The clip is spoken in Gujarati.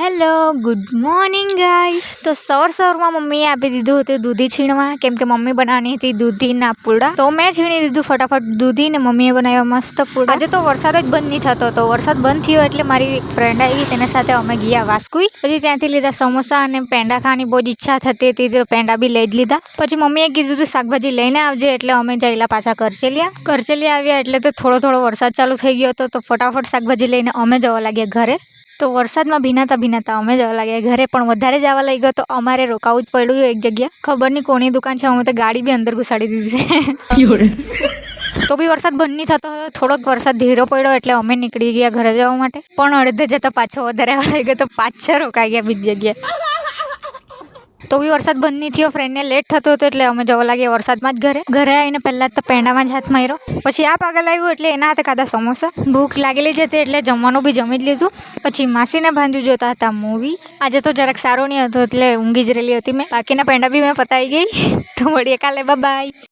હેલો ગુડ મોર્નિંગ ગાઈસ તો સવાર સવારમાં મમ્મીએ આપી દીધું હતું દૂધી છીણવા. કેમ કે મમ્મી બનાવવાની હતી દૂધીના પૂડા. તો મેં છીણી દીધું ફટાફટ દૂધી ને મમ્મીએ બનાવ્યા મસ્ત પૂડા. આજે તો વરસાદ જ બંધ નહીં થતો. તો વરસાદ બંધ થયો એટલે મારી એક ફ્રેન્ડ આવી. તેના સાથે અમે ગયા વાસ્કુઈ. પછી ત્યાંથી લીધા સમોસા અને પેંડા ખાવાની બહુ જ ઈચ્છા થતી હતી. તો પેંડા બી લઈ જ લીધા. પછી મમ્મીએ કીધું હતું, શાકભાજી લઈને આવજે એટલે અમે જઈલા પાછા કરચેલિયા કરચેલિયા આવ્યા એટલે તો થોડો થોડો વરસાદ ચાલુ થઈ ગયો હતો. તો ફટાફટ શાકભાજી લઈને અમે જવા લાગ્યા ઘરે. તો વરસાદમાં ભીનાતા ભીનાતા અમે જવા લાગ્યા. ઘરે પણ વધારે જવા લઈ ગયો તો અમારે રોકાવું જ પડ્યું એક જગ્યા. ખબર નહીં કોની દુકાન છે અમે તો ગાડી બી અંદર ઘુસાડી દીધી છે. તો બી વરસાદ બંધ નહીં થતો હતો થોડોક વરસાદ ધીરો પડ્યો એટલે અમે નીકળી ગયા ઘરે જવા માટે. પણ અડધે જતા પાછો વધારે આવવા લઈ ગયો તો પાછા રોકાઈ ગયા બીજી જગ્યાએ. તો બી વરસાદ બંધ નહીં થયો ફ્રેન્ડને લેટ થતો હતો એટલે અમે જવા લાગ્યા વરસાદમાં જ ઘરે. ઘરે આવીને પહેલાં તો પેંડામાં જ હાથ માર્યો. પછી આ પાગલ આવ્યું એટલે એના હાથે ખાધા સમોસા. ભૂખ લાગેલી જ એટલે જમવાનું બી જમી જ લીધું. પછી માસીને ભાંજુ જોતા હતા મૂવી આજે તો જરાક સારો નહીં હતો એટલે ઊંઘી જ રહેલી હતી મેં. બાકીના પેંડા બી મેં પતાવી ગઈ. તો મળીએ કાલે. બાય